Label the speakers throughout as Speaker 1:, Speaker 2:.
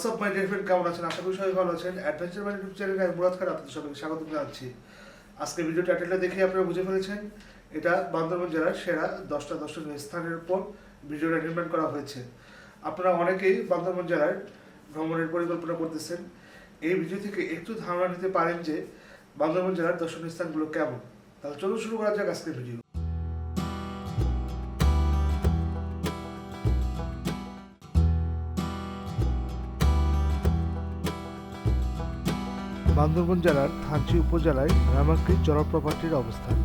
Speaker 1: WhatsApp my dear friend কেমন আছেন? আশা করি সবাই ভালো আছেন। অ্যাডভেঞ্চার মাই ইউটিউব চ্যানেলে আমি মুরাদ খান, আপনাদের সবাইকে স্বাগত জানাচ্ছি। আজকে ভিডিও টাইটেলটা দেখে আপনারা বুঝে ফেলেছেন। এটা বান্দরবান জেলার সেরা দশটা দর্শনীয় স্থানের উপর ভিডিওটা নির্মাণ করা হয়েছে। আপনারা অনেকেই বান্দরবান জেলার ভ্রমণের পরিকল্পনা করতেছেন। এই ভিডিও থেকে একটু ধারণা নিতে পারেন যে বান্দরবান জেলার দর্শনীয় স্থানগুলো কেমন। তাহলে চলুন শুরু করা যাক আজকের ভিডিও বান্দরবান জেলার থানচি উপজেলায় রামাকৃত জলপ্রপাতটির অবস্থান।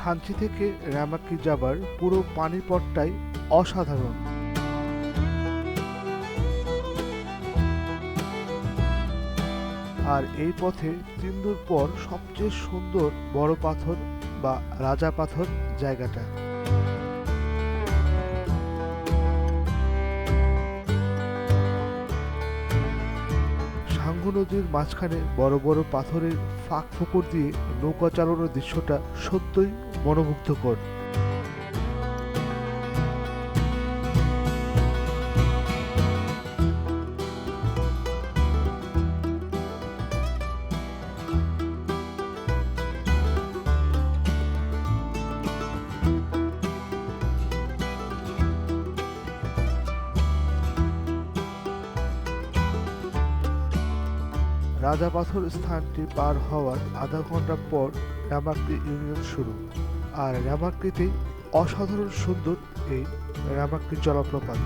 Speaker 1: থানচি থেকে রামাকৃত যাবার পুরো পানির পথটাই অসাধারণ। আর এই পথে তিন পর সবচেয়ে সুন্দর বড় পাথর বা রাজা পাথর জায়গাটা। সাঙ্গু নদীর মাঝখানে বড় বড় পাথরের ফাঁক ফোকর দিয়ে নৌকা চালানোর দৃশ্যটা সত্যই মনোমুগ্ধকর। রাজা পাথর স্থানটি পার হওয়ার আধা ঘণ্টা পর রামাকৃতি ইউনিয়ন শুরু। আর রামাকৃতি অসাধারণ সুন্দর এই রামাকৃতি জলপ্রপাত।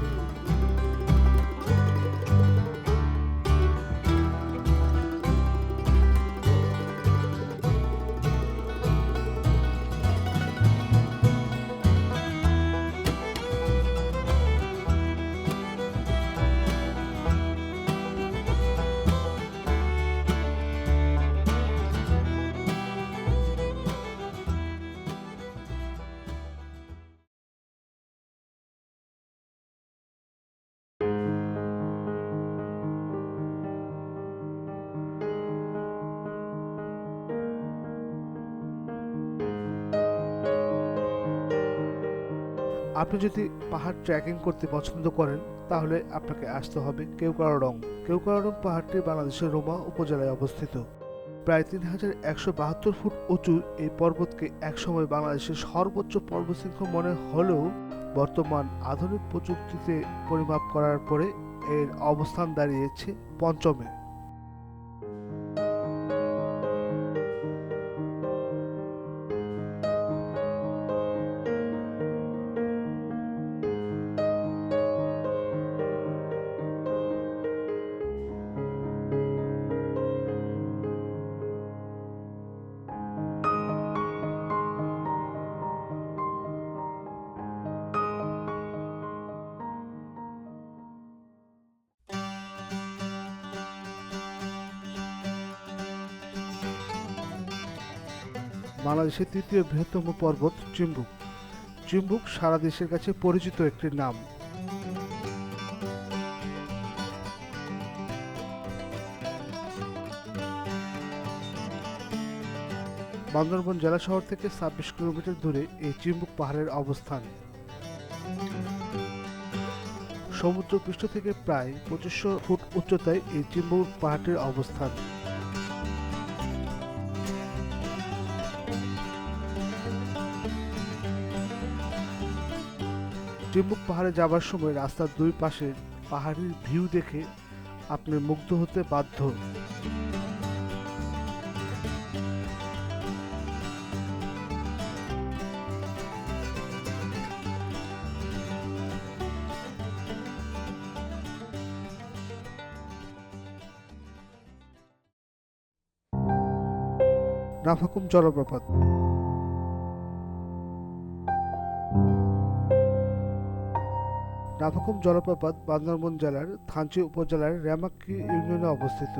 Speaker 1: আপনি যদি পাহাড় ট্রেকিং করতে পছন্দ করেন, তাহলে আপনাকে আসতে হবে কেওকারডং কেওকারডং পাহাড়টি বাংলাদেশের রোমা উপজেলায় অবস্থিত। প্রায় তিন হাজার একশো বাহাত্তর ফুট উঁচু এই পর্বতকে একসময় বাংলাদেশের সর্বোচ্চ পর্বতশৃঙ্গ মনে হলেও বর্তমান আধুনিক প্রযুক্তিতে পরিমাপ করার পরে এর অবস্থান দাঁড়িয়েছে পঞ্চমে। বাংলাদেশের তৃতীয় বৃহত্তম পর্বত চিম্বুক। চিম্বুক সারা দেশের কাছে পরিচিত একটি নাম। বান্দরবন জেলা শহর থেকে ছাব্বিশ কিলোমিটার দূরে এই চিম্বুক পাহাড়ের অবস্থান। সমুদ্র পৃষ্ঠ থেকে প্রায় পঁচিশশো ফুট উচ্চতায় এই চিম্বুক পাহাড়টির অবস্থান। চিম্বুক পাহাড়ে যাবার সময় রাস্তার দুই পাশে পাহাড়ের ভিউ দেখে আপনি মুগ্ধ হতে বাধ্য। নাফাকুম জলপ্রপাত। নাফাকুম জলপ্রপাত, বান্দরবন জেলার থানচি উপজেলার র্যামাক্কি ইউনিয়নে অবস্থিত।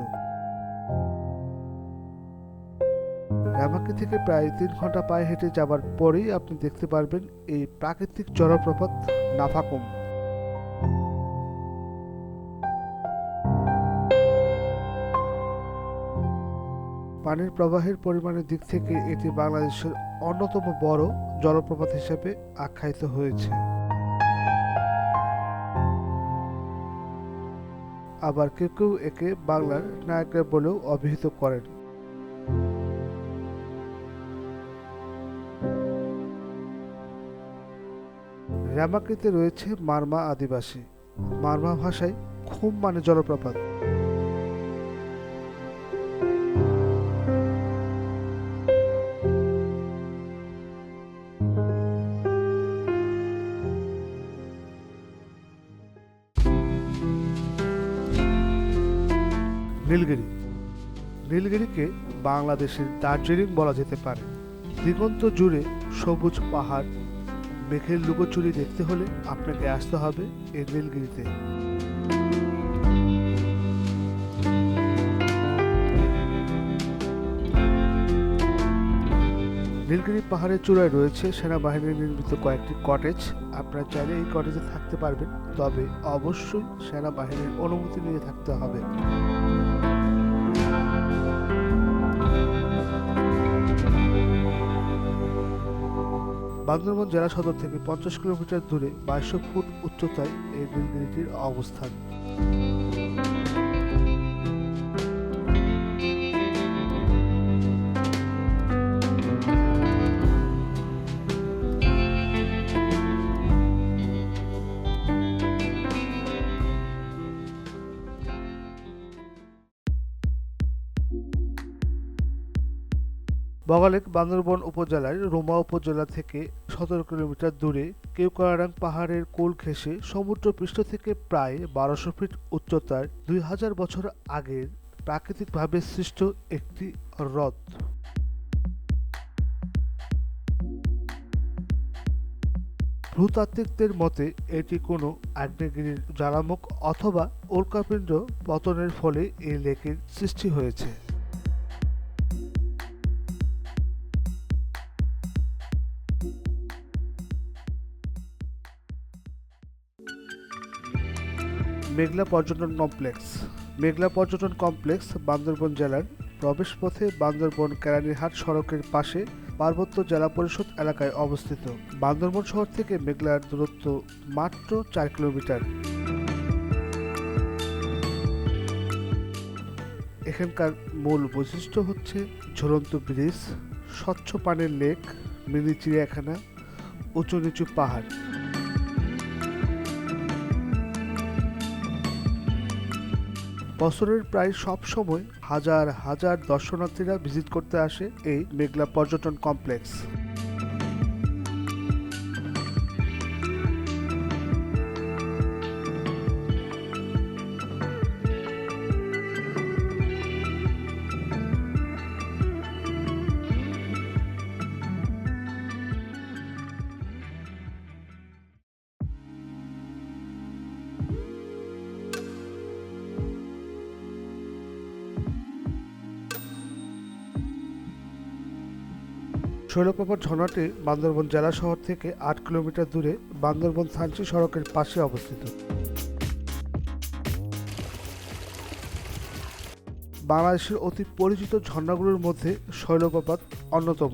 Speaker 1: র্যামাক্কি থেকে প্রায় তিন ঘণ্টা পায়ে হেঁটে যাবার পরেই আপনি দেখতে পারবেন এই প্রাকৃতিক জলপ্রপাত নাফাকুম পানির প্রবাহের পরিমাণের দিক থেকে এটি বাংলাদেশের অন্যতম বড় জলপ্রপাত হিসেবে আখ্যায়িত হয়েছে। আবার কেউ কেউ একে বাংলার নায়করা বলেও অভিহিত করেন। রামাকৃতে রয়েছে মারমা আদিবাসী। মারমা ভাষায় খুব মানে জলপ্রপাত নীলগিরি। নীলগিরিকে বাংলাদেশের দার্জিলিং বলা যেতে পারে। দিগন্ত জুড়ে সবুজ পাহাড়, মেঘের লুকোচুরি দেখতে হলে আপনাকে আসতে হবে এই নীলগিরিতে। নীলগিরি পাহাড়ের চূড়ায় রয়েছে সেনাবাহিনীর নির্মিত কয়েকটি কটেজ আপনারা চাইলে এই কটেজে থাকতে পারবেন, তবে অবশ্যই সেনাবাহিনীর অনুমতি নিয়ে থাকতে হবে। বান্দরবান জেলা সদর থেকে পঞ্চাশ কিলোমিটার দূরে বাইশশো ফুট উচ্চতায় এই নীলগিরিটির অবস্থান। বগালেক বান্দরবন উপজেলার রোমা উপজেলা থেকে সতেরো কিলোমিটার দূরে কেউকারাং পাহাড়ের কোল ঘেঁষে সমুদ্র পৃষ্ঠ থেকে প্রায় বারোশো ফিট উচ্চতার দুই হাজার বছর আগের প্রাকৃতিকভাবে সৃষ্ট একটি হ্রদ। ভূতাত্ত্বিকদের মতে, এটি কোনো আগ্নেয়গিরির জ্বালামুখ অথবা উল্কাপিণ্ড পতনের ফলে এই লেকের সৃষ্টি হয়েছে। মেঘলা পর্যটন কমপ্লেক্স মেঘলা পর্যটন কমপ্লেক্স বান্দরবন জেলার প্রবেশপথে বান্দরবন কেরানীহাট সড়কের পাশে পার্বত্য জেলা পরিষদ এলাকায় অবস্থিত। বান্দরবন শহর থেকে মেঘলার দূরত্ব মাত্র চার কিলোমিটার। এখানকার মূল বৈশিষ্ট্য হচ্ছে ঝুলন্ত ব্রিজ, স্বচ্ছ পানির লেক মিনি চিড়িয়াখানা, উঁচু নিচু পাহাড়। বছরের প্রায় সব সময় হাজার হাজার দর্শনার্থীরা ভিজিট করতে আসে এই মেঘলা পর্যটন কমপ্লেক্স। শৈলপ্রপাত ঝর্ণাটি বান্দরবন জেলা শহর থেকে আট কিলোমিটার দূরে বান্দরবন থানচি সড়কের পাশে অবস্থিত। বাংলাদেশের অতি পরিচিত ঝর্ণাগুলোর মধ্যে শৈলপ্রপাত অন্যতম।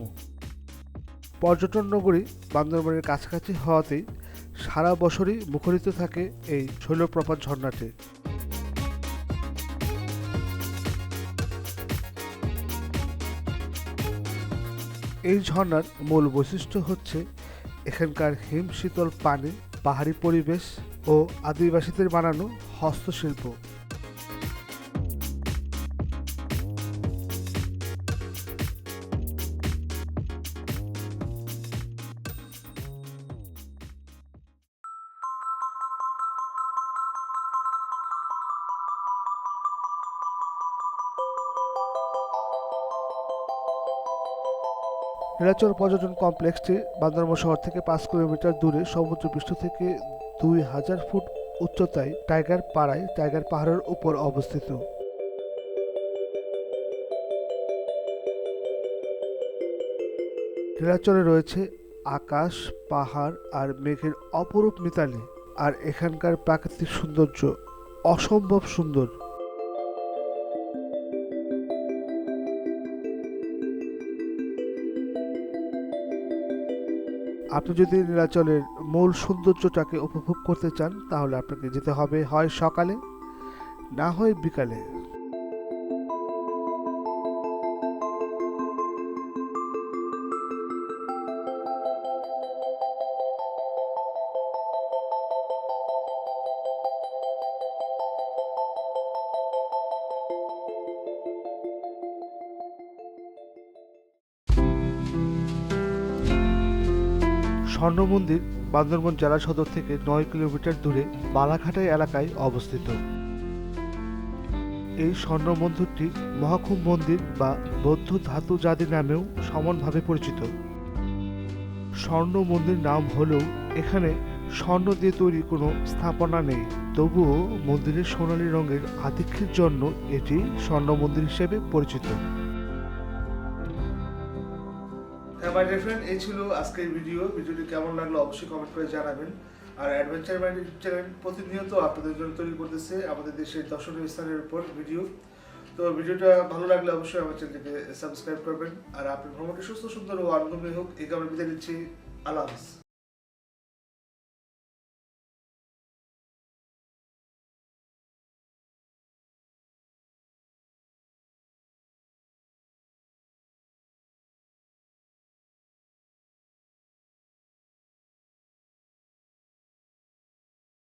Speaker 1: পর্যটন নগরী বান্দরবনের কাছাকাছি হওয়াতেই সারা বছরই মুখরিত থাকে এই শৈলপ্রপাত ঝর্ণাটি। এই ঝর্ণার মূল বৈশিষ্ট্য হচ্ছে এখানকার হিম শীতল পানি, পাহাড়ি পরিবেশ ও আদিবাসীদের বানানো হস্তশিল্প। নীলাচল পর্যটন কমপ্লেক্সটি বান্দরবান শহর থেকে পাঁচ কিলোমিটার দূরে সমুদ্রপৃষ্ঠ থেকে দুই হাজার ফুট উচ্চতায় টাইগার পাড়ায় টাইগার পাহাড়ের উপর অবস্থিত। নীলাচলে রয়েছে আকাশ, পাহাড় আর মেঘের অপরূপ মিতালি, আর এখানকার প্রাকৃতিক সৌন্দর্য অসম্ভব সুন্দর। আপনি যদি নীলাচলের মূল সৌন্দর্যটাকে উপভোগ করতে চান, তাহলে আপনাকে যেতে হবে হয় সকালে, না হয় বিকালে। স্বর্ণ মন্দির বান্দরবন জেলা সদর থেকে নয় কিলোমিটার দূরে বালাঘাটাই এলাকায় অবস্থিত। এই স্বর্ণ মন্দিরটি মহাকুম মন্দির বা বৌদ্ধ ধাতু জাতি নামেও সমানভাবে পরিচিত। স্বর্ণ মন্দির নাম হলেও এখানে স্বর্ণ দিয়ে তৈরি কোনো স্থাপনা নেই। তবুও মন্দিরের সোনালী রঙের আধিক্যের জন্য এটি স্বর্ণ মন্দির হিসেবে পরিচিত। মাই ডিয়ার ফ্রেন্ড, এই ছিল আজকের ভিডিও। ভিডিওটি কেমন লাগল অবশ্যই কমেন্ট করে জানাবেন। আর অ্যাডভেঞ্চার মাইন্ড চ্যানেল প্রতিনিয়ত আপনাদের জন্য তৈরি করতেছে আমাদের দেশের দর্শনীয় স্থানের উপর ভিডিও। তো ভিডিওটা ভালো লাগলে অবশ্যই আমার চ্যানেলটিকে সাবস্ক্রাইব করবেন। আর আপনার ভ্রমণটি সুস্থ, সুন্দর ও আনন্দময় হোক, এই কারণে বিদায় নিচ্ছি। আল্লাহ